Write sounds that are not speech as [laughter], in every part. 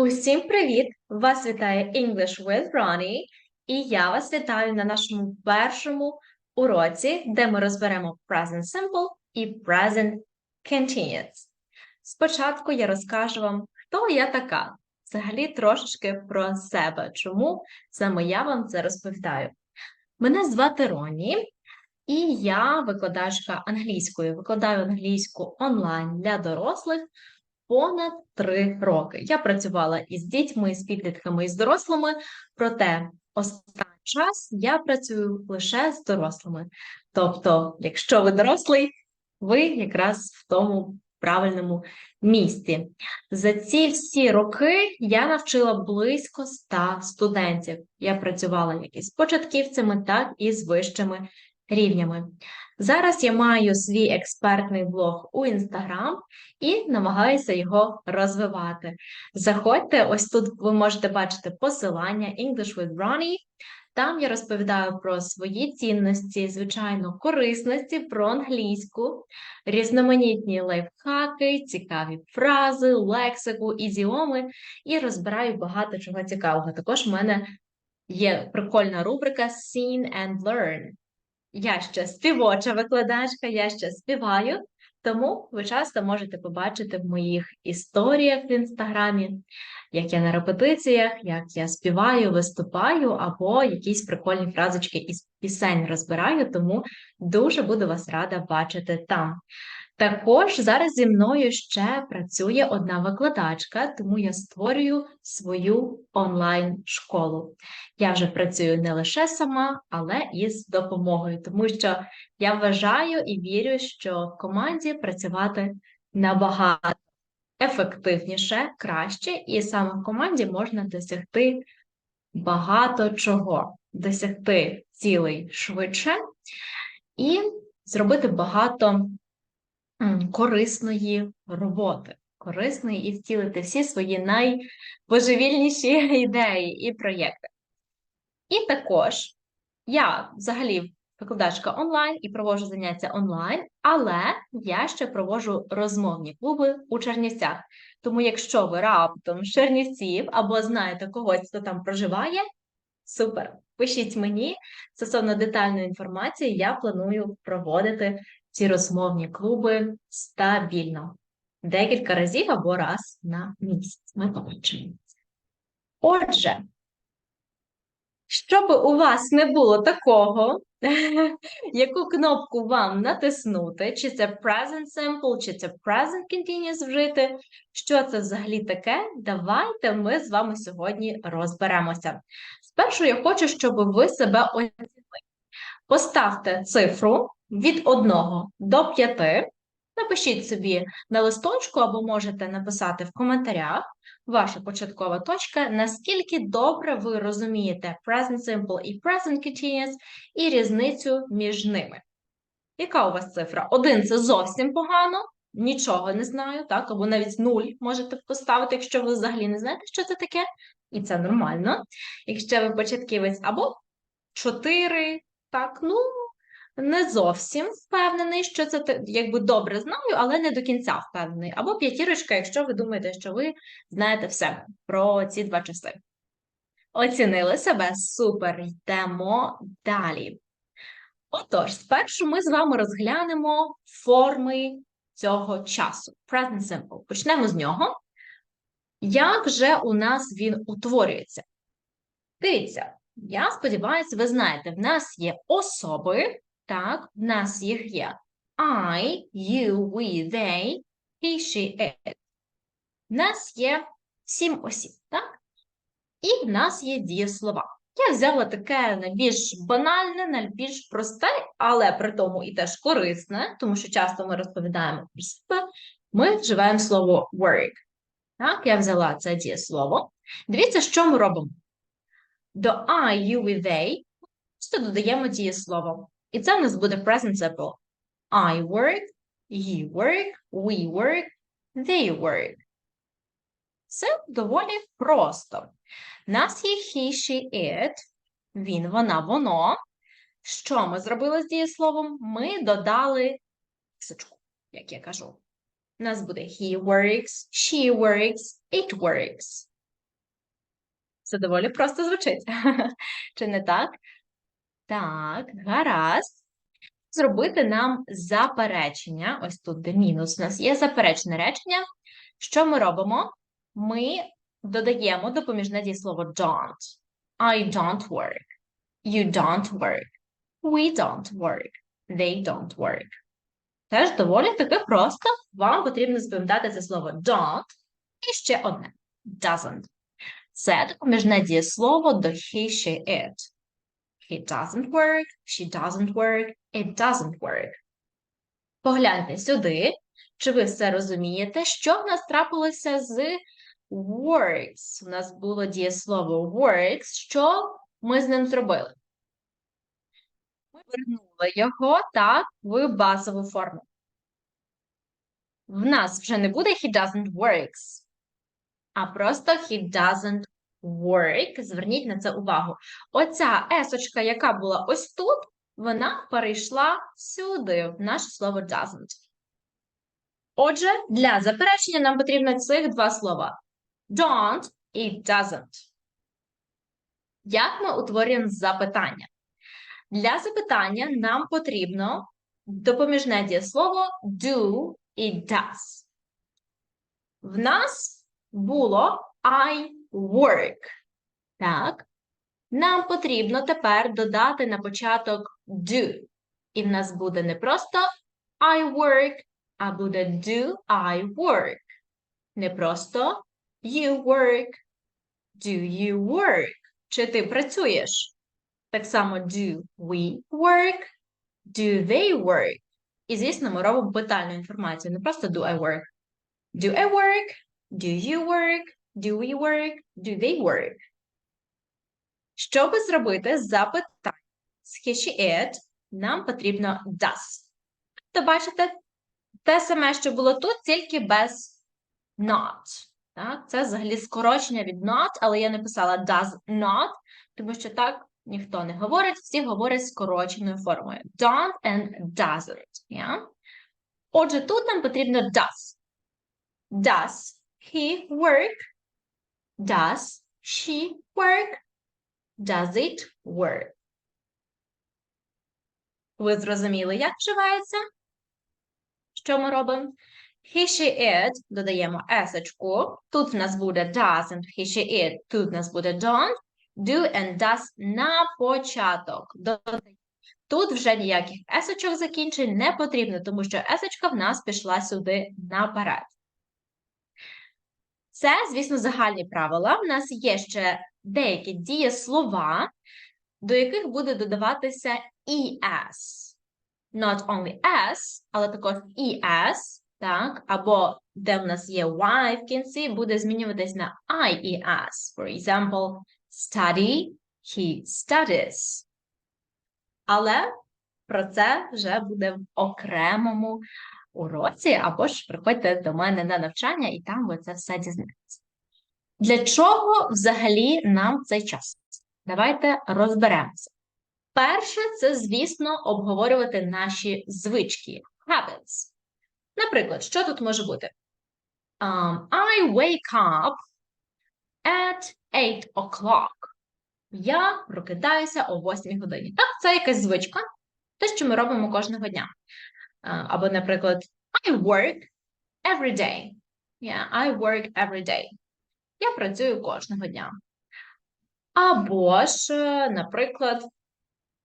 Усім привіт! Вас вітає English with Ronnie, і я вас вітаю на нашому першому уроці, де ми розберемо Present Simple і Present Continuous. Спочатку я розкажу вам, хто я така, взагалі трошечки про себе, чому саме я вам це розповідаю. Мене звати Роні, і я викладачка англійської, викладаю англійську онлайн для дорослих понад три роки. Я працювала із дітьми, з підлітками і з дорослими, проте останній час я працюю лише з дорослими. Тобто, якщо ви дорослий, ви якраз в тому правильному місці. За ці всі роки я навчила близько 100 студентів. Я працювала як із початківцями, так і з вищими рівнями. Зараз я маю свій експертний блог у Instagram і намагаюся його розвивати. Заходьте, ось тут ви можете бачити посилання English with Ronnie. Там я розповідаю про свої цінності, звичайно, корисності про англійську, різноманітні лайфхаки, цікаві фрази, лексику, ідіоми і розбираю багато чого цікавого. Також в мене є прикольна рубрика Seen and Learn. Я ще співоча викладачка, я ще співаю, тому ви часто можете побачити в моїх історіях в інстаграмі, як я на репетиціях, як я співаю, виступаю, або якісь прикольні фразочки із пісень розбираю, тому дуже буду вас рада бачити там. Також зараз зі мною ще працює одна викладачка, тому я створюю свою онлайн-школу. Я вже працюю не лише сама, але і з допомогою, тому що я вважаю і вірю, що в команді працювати набагато ефективніше, краще, і саме в команді можна досягти багато чого, досягти цілей швидше і зробити багато корисної роботи, корисної і втілити всі свої найбожевільніші [laughs] ідеї і проєкти. І також я взагалі викладачка онлайн і проводжу заняття онлайн, але я ще проводжу розмовні клуби у Чернівцях. Тому, якщо ви раптом з Чернівців або знаєте когось, хто там проживає, супер! Пишіть мені стосовно детальної інформації, я планую проводити ці розмовні клуби стабільно. Декілька разів або раз на місяць. Ми побачимо. Отже, щоб у вас не було такого, [laughs] яку кнопку вам натиснути, чи це Present Simple, чи це Present Continuous вжити, що це взагалі таке, давайте ми з вами сьогодні розберемося. Спершу я хочу, щоб ви себе оцінили. Поставте цифру від 1 до 5. Напишіть собі на листочку, або можете написати в коментарях ваша початкова точка, наскільки добре ви розумієте Present Simple і Present Continuous і різницю між ними. Яка у вас цифра? Один це зовсім погано, нічого не знаю, так, або навіть нуль можете поставити, якщо ви взагалі не знаєте, що це таке, і це нормально. Якщо ви початківець, або 4, так, ну не зовсім впевнений, що це якби добре знаю, але не до кінця впевнений. Або п'ятірочка, якщо ви думаєте, що ви знаєте все про ці два часи. Оцінили себе супер, йдемо далі. Отож, спершу ми з вами розглянемо форми цього часу. Present simple. Почнемо з нього. Як же у нас він утворюється? Дивіться, я сподіваюся, ви знаєте, в нас є особи, так, в нас їх є I, you, we, they, he, she, it. В нас є сім осіб, так? І в нас є дієслова. Я взяла таке найбільш банальне, найбільш просте, але при тому і теж корисне, тому що часто ми розповідаємо про себе, ми вживаємо слово work. Так, я взяла це дієслово. Дивіться, що ми робимо. До I, you, we, they просто додаємо дієслово. І це в нас буде present simple. I work, you work, we work, they work. Це доволі просто. У нас є he, she, it, він, вона, воно. Що ми зробили з дієсловом? Ми додали сучку, як я кажу. У нас буде he works, she works, it works. Це доволі просто звучить. [laughs] Чи не так? Так, гаразд. Зробити нам заперечення. Ось тут, де мінус, у нас є заперечне речення. Що ми робимо? Ми додаємо допоміжне дієслово don't. I don't work. You don't work. We don't work. They don't work. Теж доволі таки просто. Вам потрібно запам'ятати це слово don't і ще одне doesn't. Це допоміжне дієслово до he, she, it. He doesn't work, she doesn't work, it doesn't work. Погляньте сюди. Чи ви все розумієте, що в нас трапилося з works? У нас було дієслово works. Що ми з ним зробили? Ми вернули його так в базову форму. В нас вже не буде he doesn't works, а просто he doesn't work. Зверніть на це увагу. Оця есочка, яка була ось тут, вона перейшла сюди, в наше слово doesn't. Отже, для заперечення нам потрібно цих два слова don't і doesn't. Як ми утворюємо запитання? Для запитання нам потрібно допоміжне дієслово do і does. В нас було I work. Так. Нам потрібно тепер додати на початок do. І в нас буде не просто I work, а буде do I work. Не просто you work, do you work. Чи ти працюєш? Так само do we work, do they work. І, звісно, ми робимо питальну інформацію, не просто do I work. Do I work? Do you work? Do we work? Do they work? Щоб зробити запитання з he, she, it, нам потрібно does. Тобто, бачите, те саме, що було тут, тільки без not. Так? Це взагалі скорочення від not, але я написала does not, тому що так ніхто не говорить, всі говорять скороченою формою. Don't and doesn't. Yeah? Отже, тут нам потрібно does. Does he work? Does she work? Does it work? Ви зрозуміли, як вживається? Що ми робимо? He, she, it додаємо есочку. Тут в нас буде doesn't, he, she, it, тут в нас буде don't. Do and does на початок. Тут вже ніяких есочок закінчень не потрібно, тому що есочка в нас пішла сюди наперед. Це, звісно, загальні правила. В нас є ще деякі дієслова, до яких буде додаватися ES. Not only S, але також ES, так, або де в нас є Y в кінці, буде змінюватись на IES. For example, study, he studies. Але про це вже буде в окремому уроці, або ж приходьте до мене на навчання, і там ви це все дізнаєтесь. Для чого взагалі нам цей час? Давайте розберемося. Перше, це, звісно, обговорювати наші звички, habits. Наприклад, що тут може бути? Um, I wake up at 8 o'clock. Я прокидаюся о 8 годині. Так, це якась звичка, те, що ми робимо кожного дня. Або, наприклад, I work every day. Yeah, I work every day. Я працюю кожного дня. Або ж, наприклад,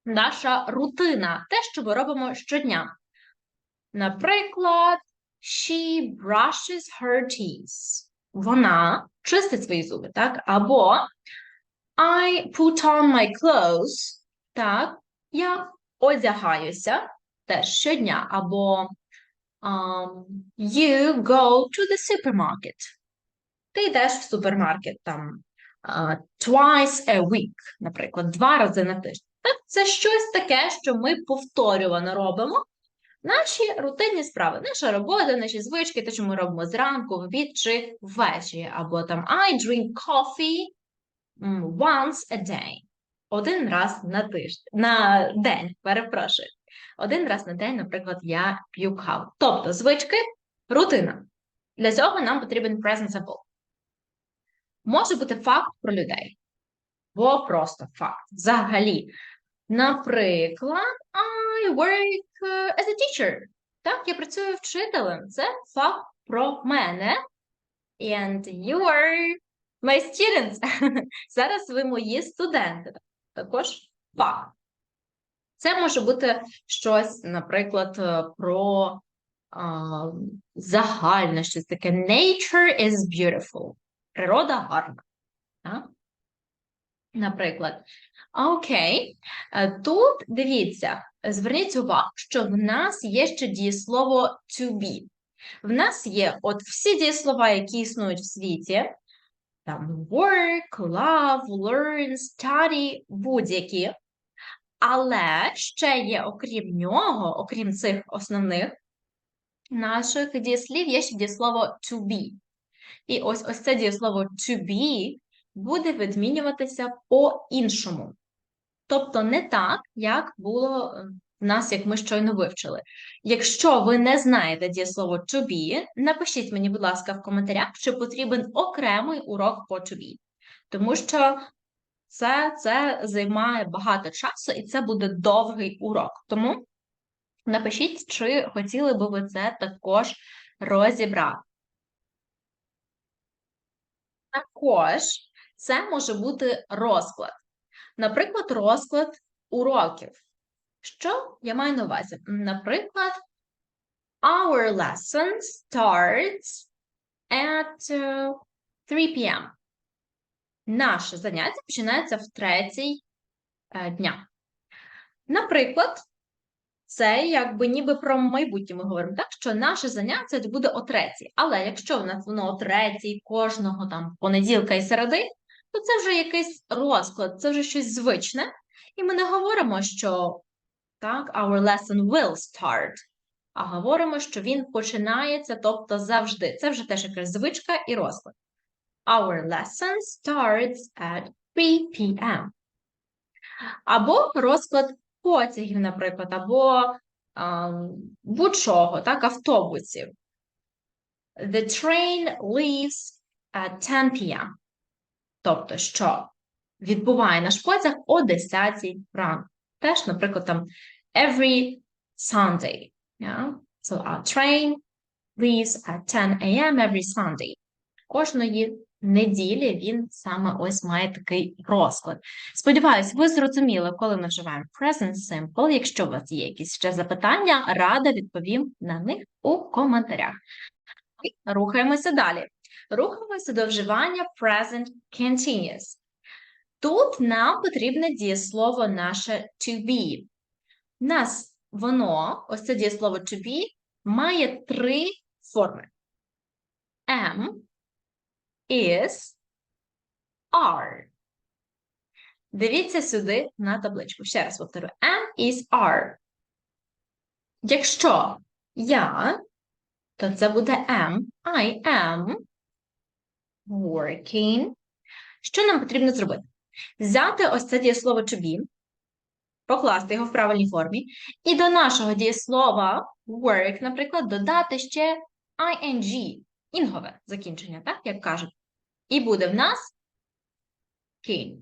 наша рутина, те, що ми робимо щодня. Наприклад, she brushes her teeth. Вона чистить свої зуби, так? Або I put on my clothes. Так, я одягаюся теж щодня. Або um, you go to the supermarket. Ти йдеш в супермаркет там uh, twice a week, наприклад, два рази на тиждень. Так, це щось таке, що ми повторювано робимо. Наші рутинні справи, наша робота, наші звички, те, що ми робимо зранку, в обід чи ввечері. Або там I drink coffee once a day. Один раз на тиждень, на день, перепрошую. Один раз на день, наприклад, я п'ю каву. Тобто звички, рутина. Для цього нам потрібен present simple. Може бути факт про людей. Бо просто факт. Взагалі. Наприклад, I work uh, as a teacher. Так, я працюю вчителем. Це факт про мене. And you are my students. [laughs] Зараз ви мої студенти. Також факт. Це може бути щось, наприклад, е, про а, загальне щось таке. Nature is beautiful. Природа гарна. Так? Наприклад. Окей. Е, Тут дивіться, зверніть увагу, що в нас є ще дієслово to be. В нас є от всі дієслова, які існують в світі, там work, love, learn, study, будь-які. Але ще є, окрім нього, окрім цих основних наших дієслів, є ще дієслово to be. І ось ось це дієслово to be буде відмінюватися по-іншому. Тобто не так, як було е, в нас, як ми щойно вивчили. Якщо ви не знаєте дієслово to be, напишіть мені, будь ласка, в коментарях, чи потрібен окремий урок по to be. Тому що це, це займає багато часу і це буде довгий урок. Тому напишіть, чи хотіли би ви це також розібрати. Також це може бути розклад. Наприклад, розклад уроків. Що я маю на увазі? Наприклад, our lesson starts at uh, 3 p.m. Наше заняття починається в третій е, дня. Наприклад, це якби ніби про майбутнє ми говоримо, так? Що наше заняття буде о третій. Але якщо в нас воно о третій кожного там понеділка і середи, то це вже якийсь розклад, це вже щось звичне. І ми не говоримо, що так, our lesson will start, а говоримо, що він починається, тобто завжди. Це вже теж якась звичка і розклад. Our lesson starts at 3 p.m. Або розклад потягів, наприклад, або будь-чого, так, автобусів. The train leaves at 10 p.m. Тобто, що відбуває наш потяг о 10 ранку. Теж, наприклад, там every Sunday. Yeah? So our train leaves at 10 a.m. every Sunday. Кожної неділі він саме ось має такий розклад. Сподіваюсь, ви зрозуміли, коли ми вживаємо present simple. Якщо у вас є якісь ще запитання, рада відповім на них у коментарях. Рухаємося далі. Рухаємося до вживання present continuous. Тут нам потрібне дієслово наше to be. У нас воно, ось це дієслово to be, має три форми. Am, is, are. Дивіться сюди на табличку. Ще раз повторю. Am, is, are. Якщо я, то це буде am. I am working. Що нам потрібно зробити? Взяти ось це дієслово to be, покласти його в правильній формі, і до нашого дієслова work, наприклад, додати ще ing, інгове закінчення, так, як кажуть. І буде в нас king.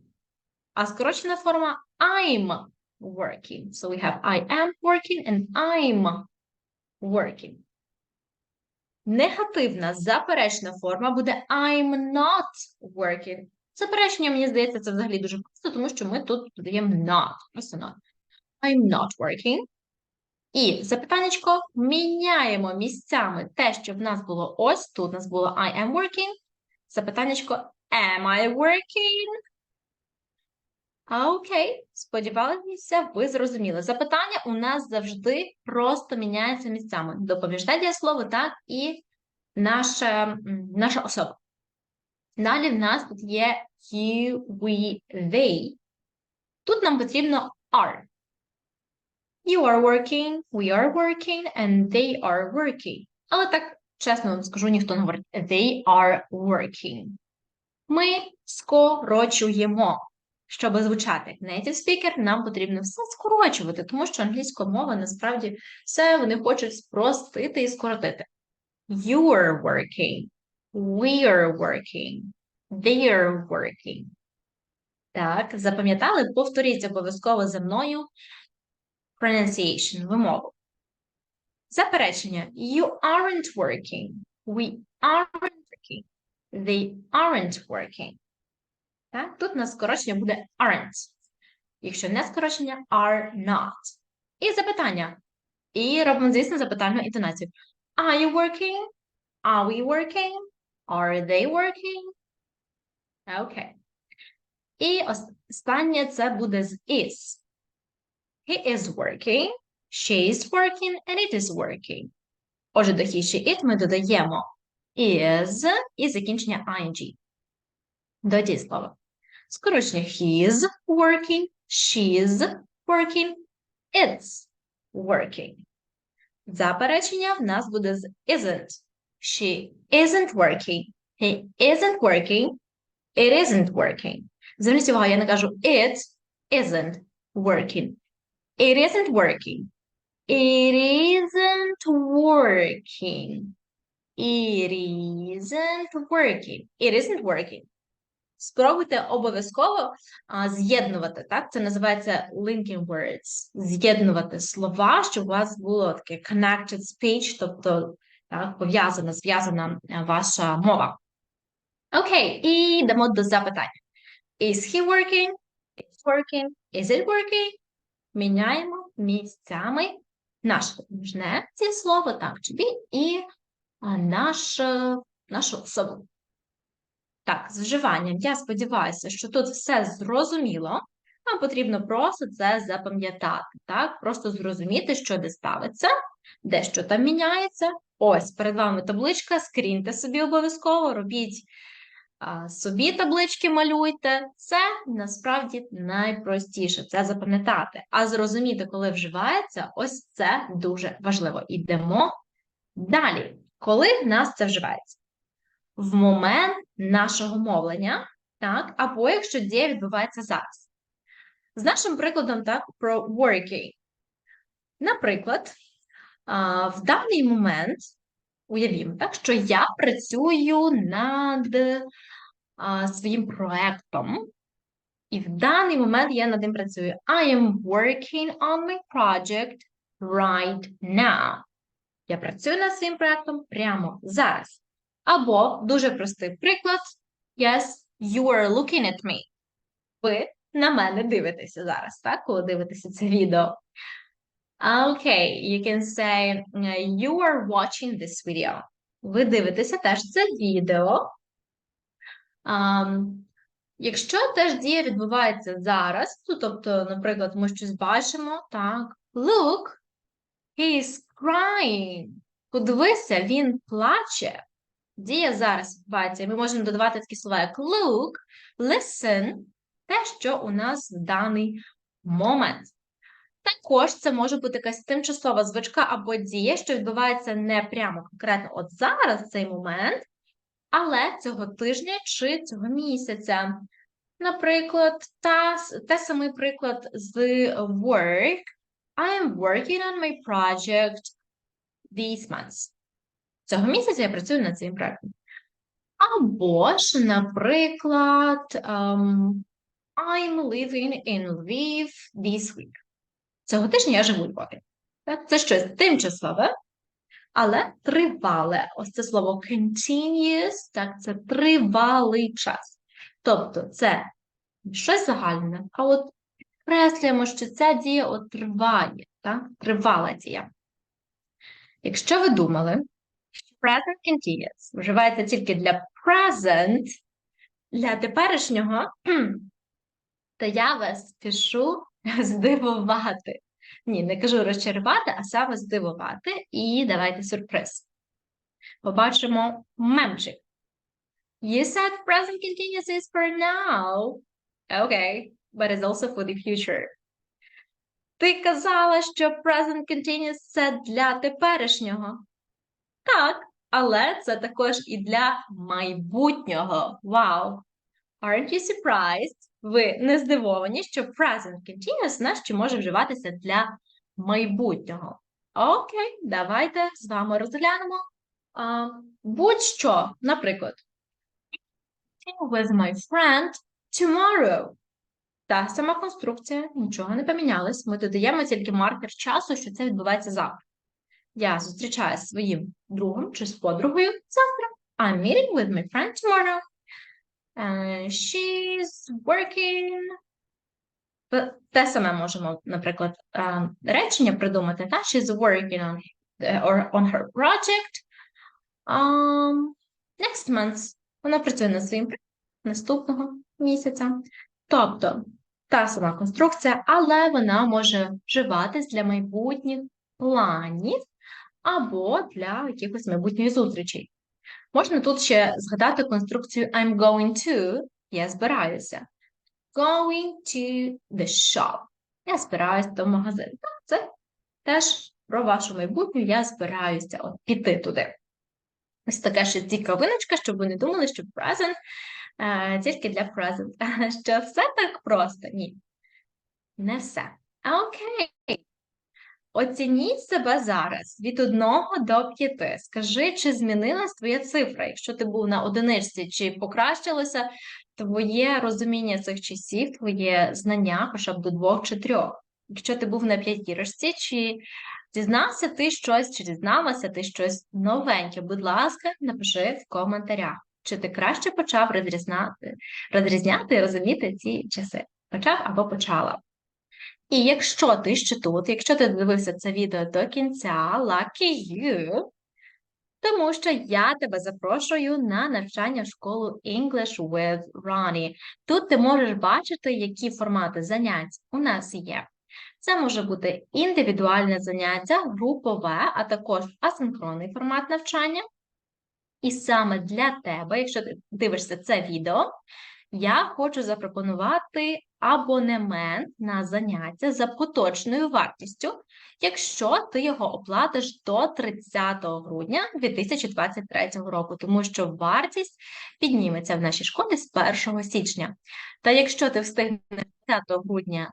А скорочена форма I'm working. So we have I am working and I'm working. Негативна заперечна форма буде I'm not working. Заперечення, мені здається, це взагалі дуже просто, тому що ми тут додаємо not. Просто not. I'm not working. І запитаннячко міняємо місцями те, що в нас було ось тут. У нас було I am working. Запитаннячко Am I working? Окей, сподівалися, ви зрозуміли. Запитання у нас завжди просто міняється місцями. Допоміжне дієслово, так, і наша, наша особа. Далі в нас тут є you, we, they. Тут нам потрібно are. You are working, we are working, and they are working. Але так, чесно вам скажу, ніхто не говорить they are working. Ми скорочуємо. Щоб звучати native speaker, нам потрібно все скорочувати, тому що англійська мова насправді все вони хочуть спростити і скоротити. You are working. We are working. They are working. Так, запам'ятали? Повторіть обов'язково за мною pronunciation, вимову. Заперечення. You aren't working. We aren't working. They aren't working. Так, тут у нас скорочення буде aren't. Якщо не скорочення, are not. І запитання. І робимо, звісно, запитальну інтонацію. Are you working? Are we working? Are they working? Окей. І останнє це буде з is. He is working, she is working, and it is working. Отже, до he, she, it ми додаємо is і закінчення ing. До дієслова. Скорочення he's working, she's working, it's working. Заперечення в нас буде з isn't. She isn't working. He isn't working. It isn't working. Зверніть увагу, я не кажу it isn't working. It isn't working. It isn't working. It isn't working. It isn't working. Спробуйте обов'язково з'єднувати, так? Це називається linking words. З'єднувати слова, щоб у вас було таке connected speech, тобто так, пов'язана, зв'язана е, ваша мова. Окей, і йдемо до запитання. Is he working? Is working? Is it working? Міняємо місцями наше допоміжне слово, так, чи і наш, е, нашу особу. Так, з вживанням. Я сподіваюся, що тут все зрозуміло. Нам потрібно просто це запам'ятати, так? Просто зрозуміти, що де ставиться, де що там міняється. Ось перед вами табличка, скріньте собі обов'язково, робіть собі таблички, малюйте. Це насправді найпростіше це запам'ятати. А зрозуміти, коли вживається, ось це дуже важливо. Ідемо далі. Коли в нас це вживається? в момент нашого мовлення, так, або якщо дія відбувається зараз. З нашим прикладом так, про working. Наприклад, в даний момент, уявімо, так, що я працюю над а, своїм проектом, і в даний момент я над ним працюю. I am working on my project right now. Я працюю над своїм проектом прямо зараз. Або дуже простий приклад. Yes, you are looking at me. Ви на мене дивитеся зараз, так? Коли дивитеся це відео. Окей, you can say you are watching this video. Ви дивитеся теж це відео. Um, якщо теж дія відбувається зараз, то, тобто, наприклад, ми щось бачимо, так, look, he is crying. Подивися, він плаче. Дія зараз відбувається. Ми можемо додавати такі слова, як look, listen, те, що у нас в даний момент. Також це може бути якась тимчасова звичка або дія, що відбувається не прямо конкретно от зараз, в цей момент, але цього тижня чи цього місяця. Наприклад, та, те самий приклад з work. I am working on my project these months. Цього місяця я працюю над цим проектом. Або ж, наприклад, um, I'm living in Lviv this week. Цього тижня я живу у Львові. Так? Це щось тимчасове, але тривале. Ось це слово continuous, так, це тривалий час. Тобто це щось загальне, а от підкреслюємо, що ця дія от триває, так? тривала дія. Якщо ви думали, що present continuous вживається тільки для present, для теперішнього, то я вас спішу [laughs] здивувати. Ні, не кажу розчарувати, а саме здивувати. І давайте сюрприз. Побачимо мемчик. You said present continuous is for now. Okay, but it's also for the future. Ти казала, що present continuous це для теперішнього. Так, але це також і для майбутнього. Вау! Aren't you surprised? Ви не здивовані, що present continuous у нас ще може вживатися для майбутнього. Окей, давайте з вами розглянемо. А, Будь-що, наприклад, with my friend tomorrow. Та сама конструкція, нічого не помінялось. Ми додаємо тільки маркер часу, що це відбувається завтра. Я зустрічаюся зі своїм другом чи з подругою завтра. I'm meeting with my friend tomorrow. Uh, she's working. Те саме можемо, наприклад, е, речення придумати. Та? She's working on, е, or on her project. Um, next month. Вона працює над своїм наступного місяця. Тобто, та сама конструкція, але вона може вживатись для майбутніх планів або для якихось майбутніх зустрічей. Можна тут ще згадати конструкцію I'm going to, я збираюся. Going to the shop. Я збираюся до магазину. Це теж про вашу майбутню, я збираюся от, піти туди. Ось така ще цікавиночка, щоб ви не думали, що present е, тільки для present. [laughs] Що все так просто? Ні. Не все. Окей. Оцініть себе зараз від 1 до 5. Скажи, чи змінилась твоя цифра? Якщо ти був на одиничці, чи покращилося твоє розуміння цих часів, твоє знання хоча б до двох чи трьох? Якщо ти був на п'ятірочці, чи дізнався ти щось, чи дізналася ти щось новеньке? Будь ласка, напиши в коментарях. Чи ти краще почав розрізняти, розрізняти і розуміти ці часи? Почав або почала? І якщо ти ще тут, якщо ти дивився це відео до кінця, lucky you, тому що я тебе запрошую на навчання в школу English with Ronnie. Тут ти можеш бачити, які формати занять у нас є. Це може бути індивідуальне заняття, групове, а також асинхронний формат навчання. І саме для тебе, якщо ти дивишся це відео, я хочу запропонувати абонемент на заняття за поточною вартістю, якщо ти його оплатиш до 30 грудня 2023 року, тому що вартість підніметься в нашій школі з 1 січня. Та якщо ти встигнеш 30 грудня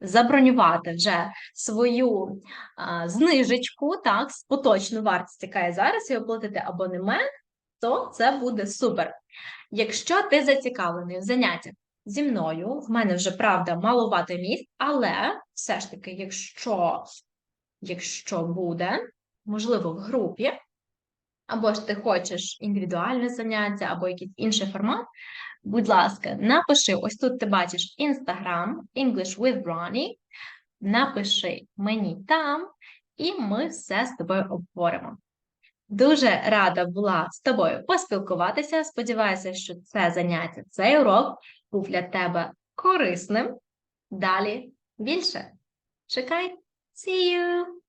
забронювати вже свою а, знижечку, так, з поточну вартість, яка є зараз, і оплатити абонемент, то це буде супер. Якщо ти зацікавлений в заняттях зі мною, в мене вже правда малувато місць, але все ж таки, якщо, якщо буде, можливо, в групі, або ж ти хочеш індивідуальне заняття, або якийсь інший формат, будь ласка, напиши, ось тут ти бачиш Instagram, English with Ronnie, напиши мені там, і ми все з тобою обговоримо. Дуже рада була з тобою поспілкуватися. Сподіваюся, що це заняття, цей урок був для тебе корисним. Далі більше. Чекай. See you!